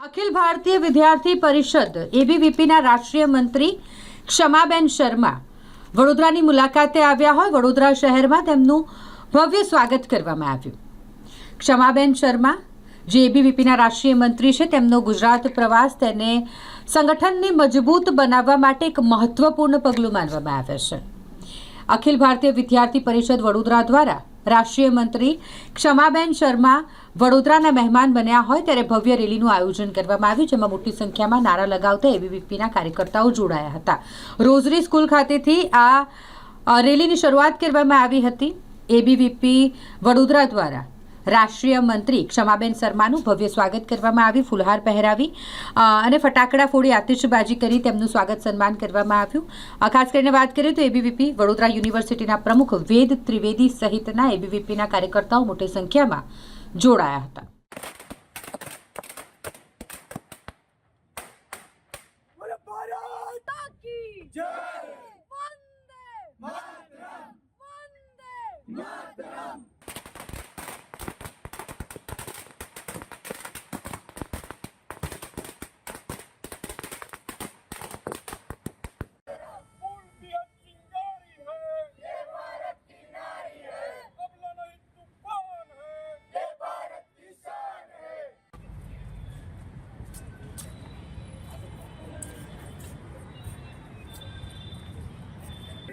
અખિલ ભારતીય વિદ્યાર્થી પરિષદ એબીવીપીના રાષ્ટ્રીય મંત્રી ક્ષમાબેન શર્મા વડોદરાની મુલાકાતે આવ્યા હોય. વડોદરા શહેરમાં તેમનું ભવ્ય સ્વાગત કરવામાં આવ્યું. ક્ષમાબેન શર્મા, જે એબીવીપીના રાષ્ટ્રીય મંત્રી છે, તેમનો ગુજરાત પ્રવાસ તેને સંગઠનને મજબૂત બનાવવા માટે એક મહત્વપૂર્ણ પગલું માનવામાં આવે છે. અખિલ ભારતીય વિદ્યાર્થી પરિષદ વડોદરા દ્વારા રાષ્ટ્રીય મંત્રી ક્ષમાબેન શર્મા વડોદરાના મહેમાન બન્યા હોય ત્યારે ભવ્ય રેલીનું આયોજન કરવામાં આવ્યું, જેમાં મોટી સંખ્યામાં નારા લગાવતા એબીવીપીના કાર્યકર્તાઓ જોડાયા હતા. રોઝરી સ્કૂલ ખાતેથી આ રેલીની શરૂઆત કરવામાં આવી હતી. એબીવીપી વડોદરા દ્વારા રાષ્ટ્રીય મંત્રી ક્ષમાબેન શર્માનું ભવ્ય સ્વાગત કરવામાં આવ્યું, ફુલહાર પહેરાવી અને ફટાકડા ફોડી આતિશબાજી કરી તેમનું સ્વાગત સન્માન કરવામાં આવ્યું. ખાસ કરીને વાત કરીએ તો એબીવીપી વડોદરા યુનિવર્સિટીના પ્રમુખ વેદ ત્રિવેદી સહિતના એબીવીપીના કાર્યકર્તાઓ મોટી સંખ્યામાં જોડાયા હતા.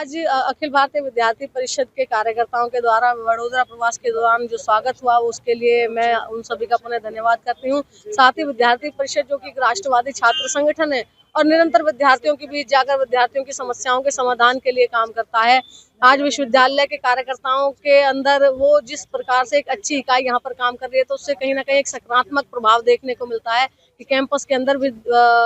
आज अखिल भारतीय विद्यार्थी परिषद के कार्यकर्ताओं के द्वारा, वडोदरा प्रवास के दौरान जो स्वागत हुआ, उसके लिए मैं उन सभी का पुनः धन्यवाद करती हूँ। साथ ही विद्यार्थी परिषद, जो कि एक राष्ट्रवादी छात्र संगठन है और निरंतर विद्यार्थियों के बीच जाकर विद्यार्थियों की समस्याओं के समाधान के लिए काम करता है आज विश्वविद्यालय के कार्यकर्ताओं के अंदर वो जिस प्रकार से एक अच्छी इकाई यहाँ पर काम कर रही है तो उससे कहीं ना कहीं एक सकारात्मक प्रभाव देखने को मिलता है कि कैंपस के अंदर भी अ,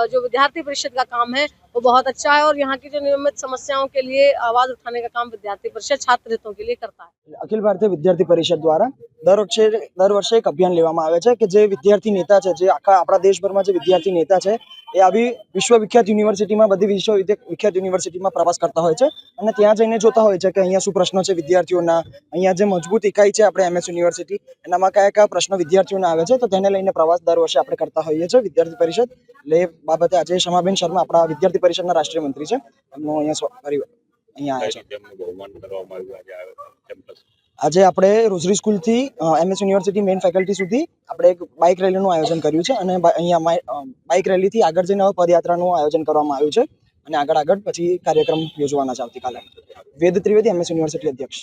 जो विद्यार्थी परिषद का काम है वो बहुत अच्छा है और यहाँ की जो नियमित समस्याओं के लिए आवाज उठाने का काम विद्यार्थी परिषद छात्र हितों के लिए करता है અખિલ ભારતીય વિદ્યાર્થી પરિષદ દ્વારા દર વર્ષે દર વર્ષે એક અભિયાન લેવામાં આવે છે કે જે વિદ્યાર્થી નેતા છે જે આખા આપણા દેશભરમાં જે વિદ્યાર્થી નેતા છે એ આવી વિશ્વવિખ્યાત યુનિવર્સિટીમાં, બધી વિશ્વવિખ્યાત યુનિવર્સિટીમાં પ્રવાસ કરતા હોય છે. અને ત્યાં જઈને જોતા હોય છે કે અહીંયા શું પ્રશ્નો છે વિદ્યાર્થીઓના. અહીંયા જે મજબૂત ઇકાઈ છે આપણે એમએસ યુનિવર્સિટી, એનામાં કયા કયા પ્રશ્નો વિદ્યાર્થીઓના આવે છે, તો તેને લઈને પ્રવાસ દર વર્ષે આપણે કરતા હોઈએ છીએ વિદ્યાર્થી પરિષદ. એટલે બાબતે આજે શમાબેન શર્મા આપણા વિદ્યાર્થી પરિષદના રાષ્ટ્રીય મંત્રી છે. એમનો અહીંયા અહીંયા આવ્યા. છે. આજે આપણે રોઝરી સ્કૂલથી એમએસ યુનિવર્સિટી મેઇન ફેકલ્ટી સુધી આપણે એક બાઇક રેલીનું આયોજન કર્યું છે અને અહીંયા બાઇક રેલીથી આગળ જઈને પદયાત્રાનું આયોજન કરવામાં આવ્યું છે અને આગળ આગળ પછી કાર્યક્રમ યોજવાના છે આવતીકાલે. વેદ ત્રિવેદી, એમએસ યુનિવર્સિટી અધ્યક્ષ.